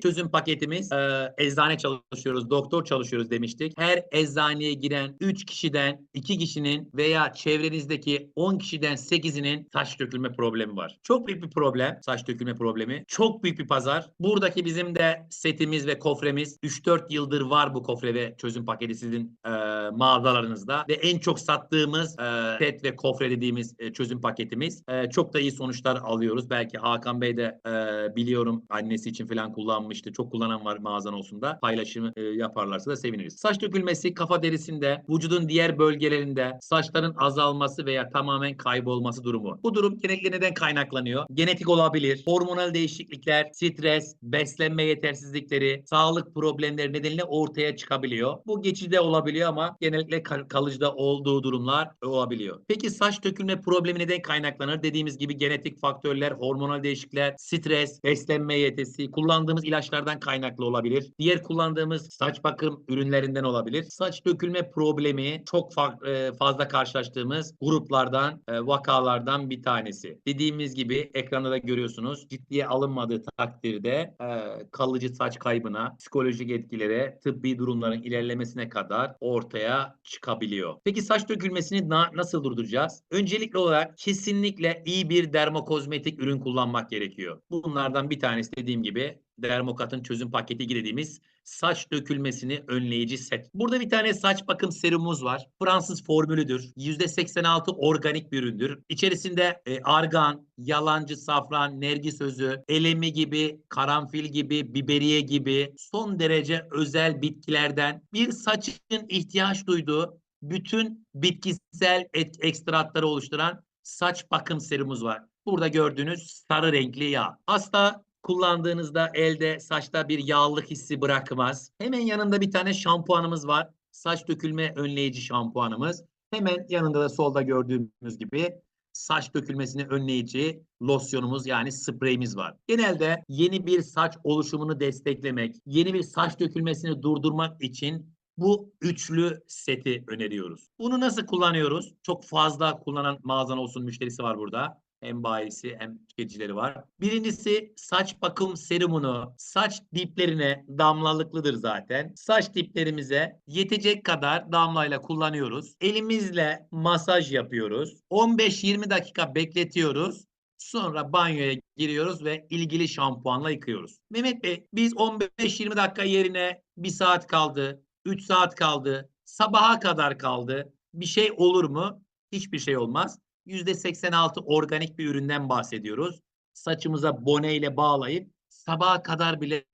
çözüm paketimiz e, eczane çalışıyoruz, doktor çalışıyoruz demiştik. Her eczaneye giren 3 kişiden 2 kişinin veya çevrenizdeki 10 kişiden 8'inin saç dökülme problemi var. Çok büyük bir problem saç dökülme problemi. Çok büyük bir pazar. Buradaki bizim de setimiz ve kofremiz 3-4 yıldır var bu kofre ve çözüm paketi sizin e, mağazalarınızda ve en çok sattığımız e, set ve kofre dediğimiz e, çözüm paketimiz. E, çok da iyi sonuçlar alıyoruz. Belki Hakan Bey de e, biliyorum annesi için falan kullanmıştı. Çok kullanan var mağazan olsun da paylaşımı e, yaparlarsa da seviniriz. Saç dökülmesi kafa derisinde, vücudun diğer bölgelerinde saçların azalması veya tamamen kaybolması durumu. Bu durum genellikle neden kaynaklanıyor? Genetik olabilir, hormonal değişiklikler, stres, beslenme yetersizlikleri, sağlık problemleri nedeniyle ortaya çıkabiliyor. Bu geçici olabiliyor ama genellikle kal- kalıcıda olduğu durumlar olabiliyor. Peki saç dökülme problemi neden kaynaklanır? Dediğimiz gibi genetik faktörler, hormonal değişiklikler, stres, beslenme yetisi, kullandığımız ilaçlardan kaynaklı olabilir. Diğer kullandığımız saç bakım ürünlerinden olabilir. Saç dökülme problemi çok e, fazla karşılaştığımız gruplardan, e, vakalardan bir tanesi. Dediğimiz gibi ekranda da görüyorsunuz. Ciddiye alınmadığı takdirde e, kalıcı saç kaybına, psikolojik etkilere, tıbbi durumların ilerlemesine kadar ortaya çıkabiliyor. Peki saç dökülmesini na- nasıl durduracağız? Öncelikli olarak kesinlikle iyi bir dermokozmetik ürün kullanmak gerekiyor. Bunlardan bir tanesi dediğim gibi Dermokat'ın çözüm paketi dediğimiz saç dökülmesini önleyici set. Burada bir tane saç bakım serumumuz var. Fransız formülüdür. %86 organik bir üründür. İçerisinde e, argan, yalancı safran, nergis özü, elemi gibi, karanfil gibi, biberiye gibi son derece özel bitkilerden bir saçın ihtiyaç duyduğu bütün bitkisel et, ekstratları oluşturan saç bakım serumumuz var. Burada gördüğünüz sarı renkli yağ. Hasta kullandığınızda elde saçta bir yağlılık hissi bırakmaz. Hemen yanında bir tane şampuanımız var. Saç dökülme önleyici şampuanımız. Hemen yanında da solda gördüğümüz gibi saç dökülmesini önleyici losyonumuz yani spreyimiz var. Genelde yeni bir saç oluşumunu desteklemek, yeni bir saç dökülmesini durdurmak için bu üçlü seti öneriyoruz. Bunu nasıl kullanıyoruz? Çok fazla kullanan mağazan olsun müşterisi var burada. Hem bayisi hem tüketicileri var. Birincisi saç bakım serumunu saç diplerine damlalıklıdır zaten. Saç diplerimize yetecek kadar damlayla kullanıyoruz. Elimizle masaj yapıyoruz. 15-20 dakika bekletiyoruz. Sonra banyoya giriyoruz ve ilgili şampuanla yıkıyoruz. Mehmet Bey biz 15-20 dakika yerine 1 saat kaldı, 3 saat kaldı, sabaha kadar kaldı. Bir şey olur mu? Hiçbir şey olmaz. %86 organik bir üründen bahsediyoruz. Saçımıza boneyle bağlayıp sabaha kadar bile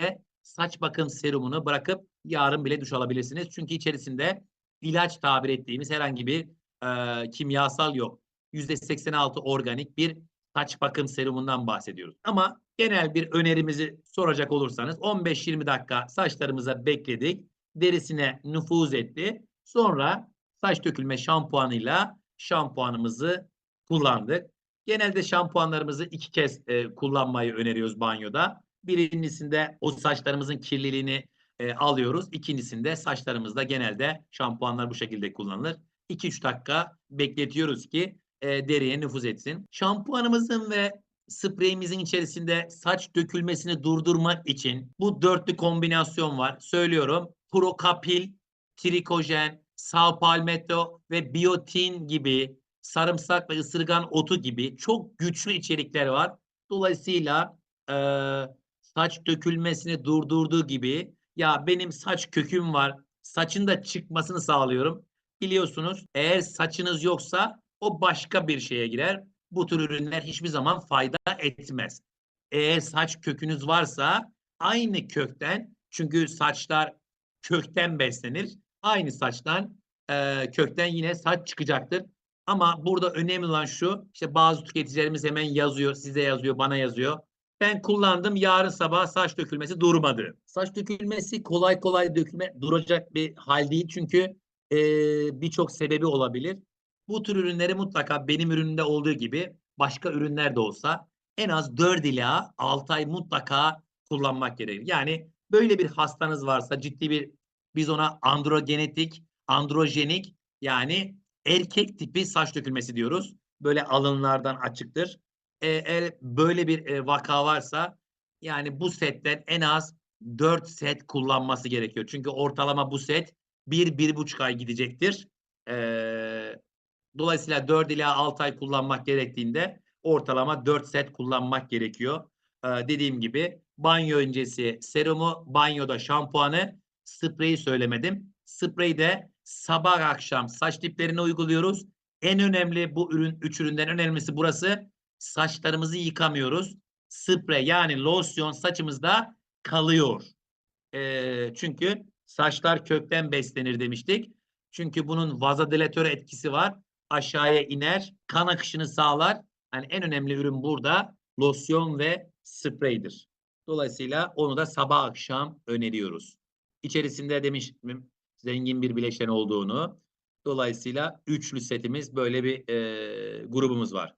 saç bakım serumunu bırakıp yarın bile duş alabilirsiniz. Çünkü içerisinde ilaç tabir ettiğimiz herhangi bir e, kimyasal yok. %86 organik bir saç bakım serumundan bahsediyoruz. Ama genel bir önerimizi soracak olursanız 15-20 dakika saçlarımıza bekledik. Derisine nüfuz etti. Sonra saç dökülme şampuanıyla şampuanımızı kullandık. Genelde şampuanlarımızı iki kez e, kullanmayı öneriyoruz banyoda. Birincisinde o saçlarımızın kirliliğini e, alıyoruz. İkincisinde saçlarımızda genelde şampuanlar bu şekilde kullanılır. 2-3 dakika bekletiyoruz ki e, deriye nüfuz etsin. Şampuanımızın ve spreyimizin içerisinde saç dökülmesini durdurmak için bu dörtlü kombinasyon var. Söylüyorum. Prokapil, trikojen, sao palmetto ve biotin gibi sarımsak ve ısırgan otu gibi çok güçlü içerikler var. Dolayısıyla e, saç dökülmesini durdurduğu gibi ya benim saç köküm var, saçın da çıkmasını sağlıyorum. Biliyorsunuz eğer saçınız yoksa o başka bir şeye girer. Bu tür ürünler hiçbir zaman fayda etmez. Eğer saç kökünüz varsa aynı kökten çünkü saçlar kökten beslenir. Aynı saçtan e, kökten yine saç çıkacaktır. Ama burada önemli olan şu, işte bazı tüketicilerimiz hemen yazıyor, size yazıyor, bana yazıyor. Ben kullandım, yarın sabah saç dökülmesi durmadı. Saç dökülmesi kolay kolay dökülme duracak bir hal değil çünkü e, birçok sebebi olabilir. Bu tür ürünleri mutlaka benim ürünümde olduğu gibi başka ürünler de olsa en az 4 ila 6 ay mutlaka kullanmak gerekir. Yani böyle bir hastanız varsa ciddi bir biz ona androgenetik, androjenik yani erkek tipi saç dökülmesi diyoruz. Böyle alınlardan açıktır. E, eğer böyle bir e, vaka varsa yani bu setten en az 4 set kullanması gerekiyor. Çünkü ortalama bu set 1-1,5 ay gidecektir. Ee, dolayısıyla 4 ila 6 ay kullanmak gerektiğinde ortalama 4 set kullanmak gerekiyor. Ee, dediğim gibi banyo öncesi serumu, banyoda şampuanı, spreyi söylemedim. Spreyi de sabah akşam saç diplerine uyguluyoruz. En önemli bu ürün, üç üründen önemlisi burası. Saçlarımızı yıkamıyoruz. Sprey yani losyon saçımızda kalıyor. Ee, çünkü saçlar kökten beslenir demiştik. Çünkü bunun vazodilatör etkisi var. Aşağıya iner, kan akışını sağlar. Yani en önemli ürün burada losyon ve spreydir. Dolayısıyla onu da sabah akşam öneriyoruz. İçerisinde demiştim zengin bir bileşen olduğunu. Dolayısıyla üçlü setimiz böyle bir e, grubumuz var.